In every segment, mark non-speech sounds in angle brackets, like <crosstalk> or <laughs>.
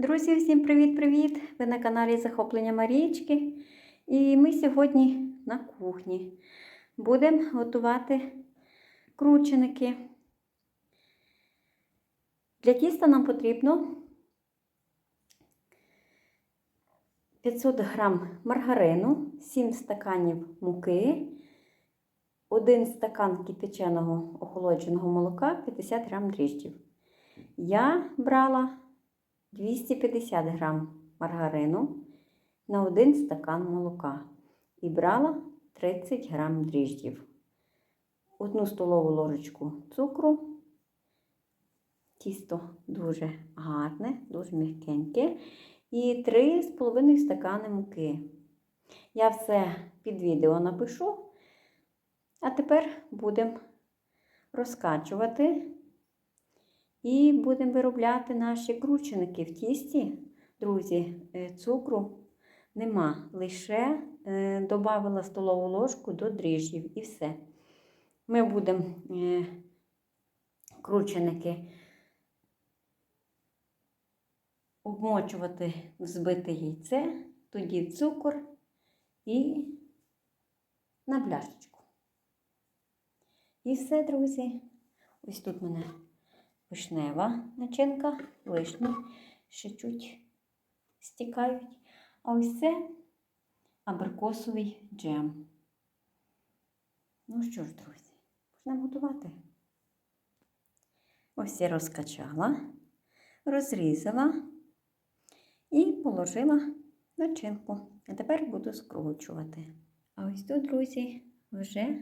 Друзі, всім привіт-привіт! Ви на каналі Захоплення Марічки. І ми сьогодні на кухні будемо готувати крученики. Для тіста нам потрібно 500 грам маргарину, 7 стаканів муки, 1 стакан кипяченого охолодженого молока, 50 грам дріжджів. Я брала 250 грам маргарину на 1 стакан молока і брала 30 грам дріжджів, 1 столову ложечку цукру. Тісто дуже гарне, дуже м'якеньке. І 3,5 стакани муки. Я все під відео напишу. А тепер будемо розкачувати і будемо виробляти наші крученики в тісті. Друзі, е, цукру нема. Лише е, додавила столову ложку до дріжджів і все. Ми будемо е, крученики обмочувати в збите яйце, тоді цукор і на бляшечку. І все, друзі. Ось тут мене вишнева начинка, вишні ще чуть стікають. А ось це абрикосовий джем. Ну що ж, друзі, можна готувати. Ось я розкачала, розрізала і положила начинку. А тепер буду скручувати. А ось тут, друзі, вже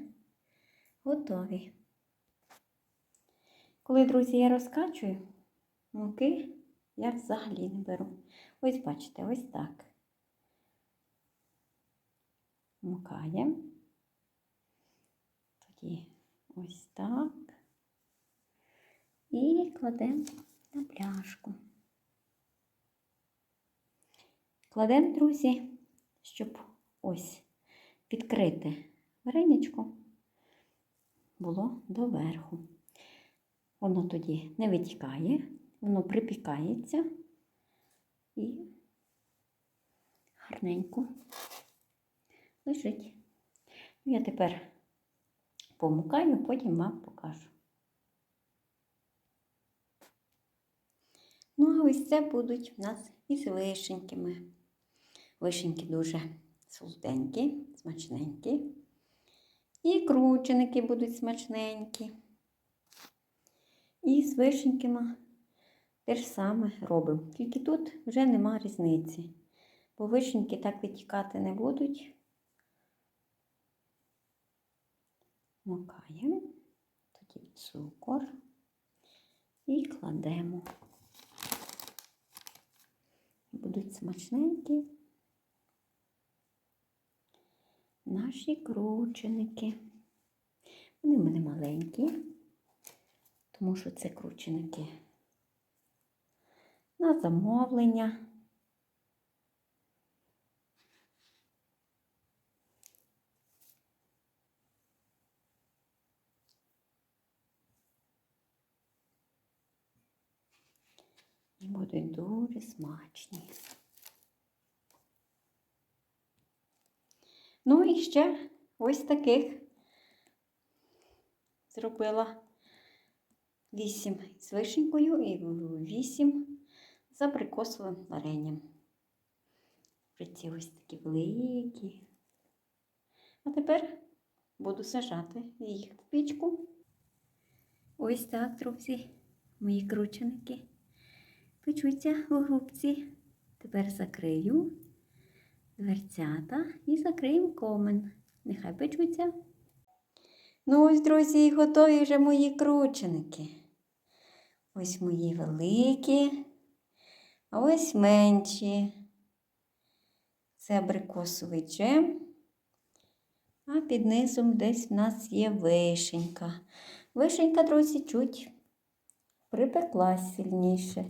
готові. Коли, друзі, я розкачую, муки я взагалі не беру. Ось бачите, ось так. Мукаємо. Тоді ось так. І кладемо на пляшку. Кладемо, друзі, щоб ось відкрити вареничко було доверху. Воно тоді не витікає, воно припікається і гарненько лежить. Я тепер помукаю, потім вам покажу. Ну, а ось це будуть в нас із вишеньками. Вишеньки дуже солоденькі, смачненькі. І крученики будуть смачненькі. І з вишеньками те ж саме робимо. Тільки тут вже нема різниці. Бо вишеньки так витікати не будуть. Макаємо, тоді цукор і кладемо. Будуть смачненькі наші крученики. Вони в мене маленькі, тому що це крученики на замовлення. І будуть дуже смачні. Ну і ще ось таких зробила вісім з вишенькою і вісім з абрикосовим варенням. Ці ось такі великі. А тепер буду сажати їх в пічку. Ось так, друзі, мої крученики печуться у грубці. Тепер закрию дверцята і закриємо комен. Нехай печуться. Ну ось, друзі, і готові вже мої крученики. Ось мої великі, а ось менші. Це абрикосовий джем. А під низом десь в нас є вишенька. Вишенька, друзі, чуть припеклась сильніше.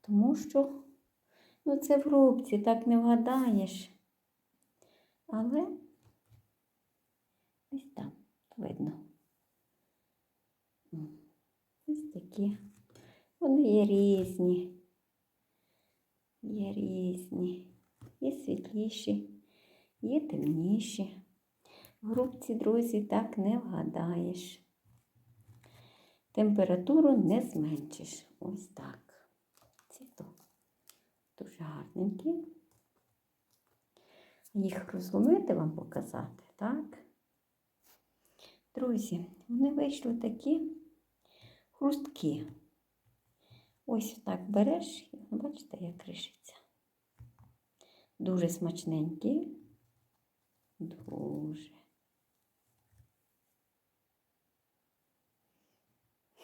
Тому що Ну, це в грубці, так не вгадаєш. Але ось там видно. Ось такі. Вони є різні. Є різні, є світліші, є темніші. В грубці, друзі, так не вгадаєш. Температуру не зменшиш. Ось так. Ці то дуже гарненькі. Їх розломити вам показати, так? Друзі, вони вийшли такі хрусткі. Ось так береш, і бачите, як ришиться. Дуже смачненькі. Дуже.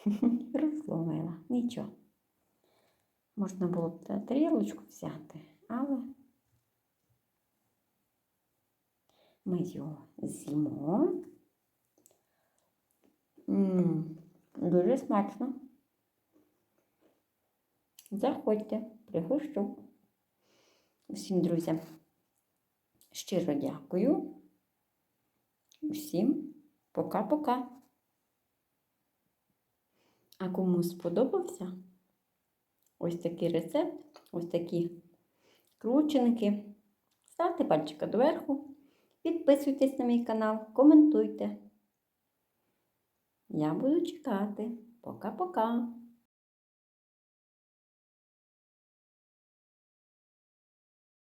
<laughs> Розломила. Нічого. Можна було б тарілочку взяти, але ми його з'їмо. Дуже смачно. Заходьте, пригощу. Всім друзям щиро дякую. Всім пока-пока. А кому сподобався ось такий рецепт, ось такі крученики, ставте пальчика доверху, підписуйтесь на мій канал, коментуйте. Я буду чекати. Пока-пока.